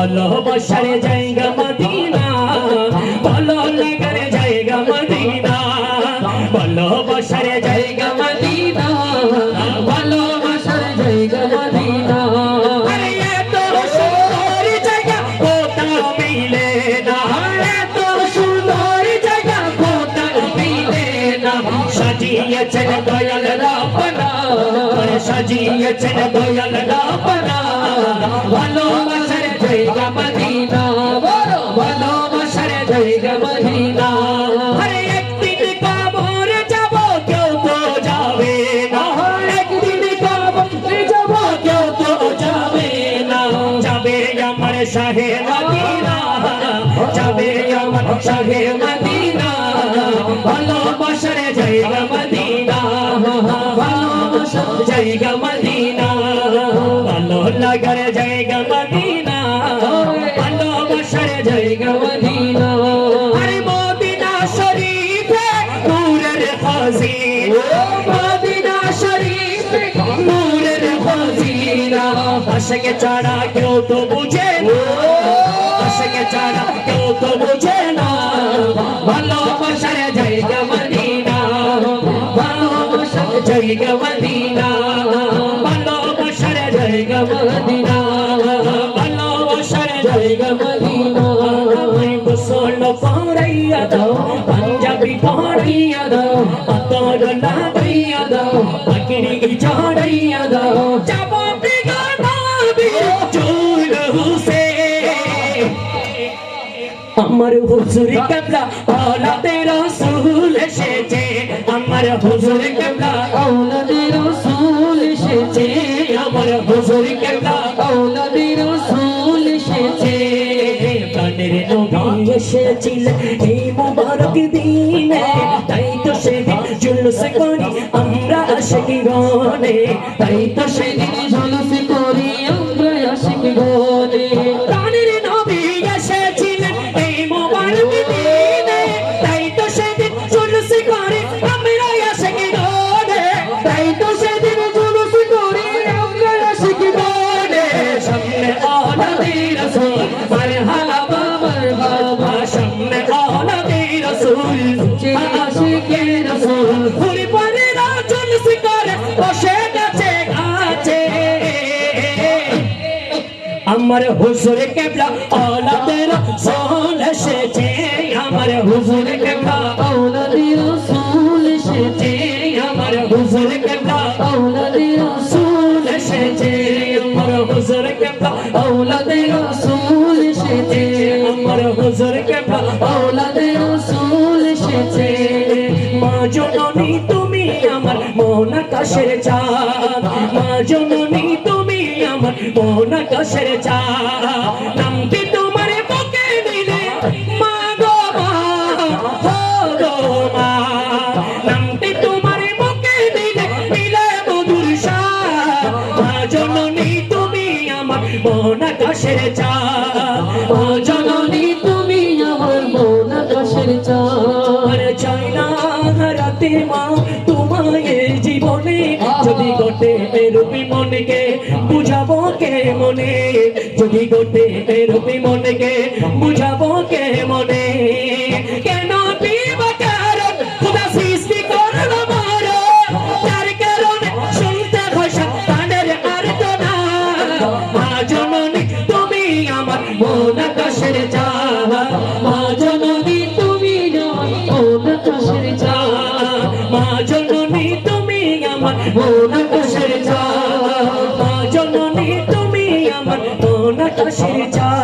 ভালোবাসার জায়গা মদিনা, ভালো লাগার জায়গা মদিনা ভালোবাসার জায়গা মদিনা ভালোবাসার জায়গা মদিনা। আরে এত সুন্দর জায়গা, কোথাও মিলে না। এত সুন্দর জায়গা, কোথাও মিলে না। সাজিয়েছেন দয়াল রাপনা, সাজিয়েছেন দয়াল রাপনা। ভালোবাসার শাহে মদিনা যাবে আমার শাহে মদিনা। ভালোবাসার জায়গা মদিনা ভালোবাসার জায়গা আশকে ছাড়া কেউ তো বুঝে না আশকে ছাড়া কেউ তো বুঝে না ভালোবাসার জায়গা মদিনা ভালোবাসার জায়গা মদিনা ভালোবাসার জায়গা মদিনা ভালোবাসার জায়গা মদিনা গোসল পড়াইয়া দাও পাঞ্জাবি পড়াইয়া দাও পাতর লাগাইয়া দাও পাখিরি চড়াইয়া দাও আমার হুজুর কাবলা আলাদে রাসূল এসেছে। আমার হুজুর কাবলা আওলাদে রাসূল এসেছে। আমার হুজুর কাবলা আওলাদে রাসূল এসেছে। প্রাণের নবী এসেছিলেন এই মুবারক দিনে। তাই তো সেদিন জুলুস করি, আমরা আশিকি গনে। তাই তো সেদিন ঝলস করি, আমরা আশিক গনে। আমার হুজুর কেবলা, আলাদের সোল এসেছে। আমার হুজুর কেবলা আওলাদে রাসূল এসেছে। আমার হুজুর কেবলা আওলাদে রাসূল সোল এসেছে। আমার হুজুর কেবলা আওলাদে রাসূল এসেছে। আমার হুজুর কেবলা রাসূল মা জননী, তুমি আমার মন আকাশের চাঁদ। মা জননী আমার মন আকাশের চা নামটি তোমার বুকে দিলে মা গো মা হো গো মা নামটি তোমার বুকে দিলে দিলে মধুর সা জননী তুমি আমার মন বুঝাবো কে মনে? যদি গোটে রূপী মনকে বুঝাবো কে মনে? কেন মন আকাশের চাওয়া মা জননী, তুমি মন আকাশের চাঁদ। মা জননী, তুমি আমার মন আকাশের চাঁদ। আকাশের চাঁদ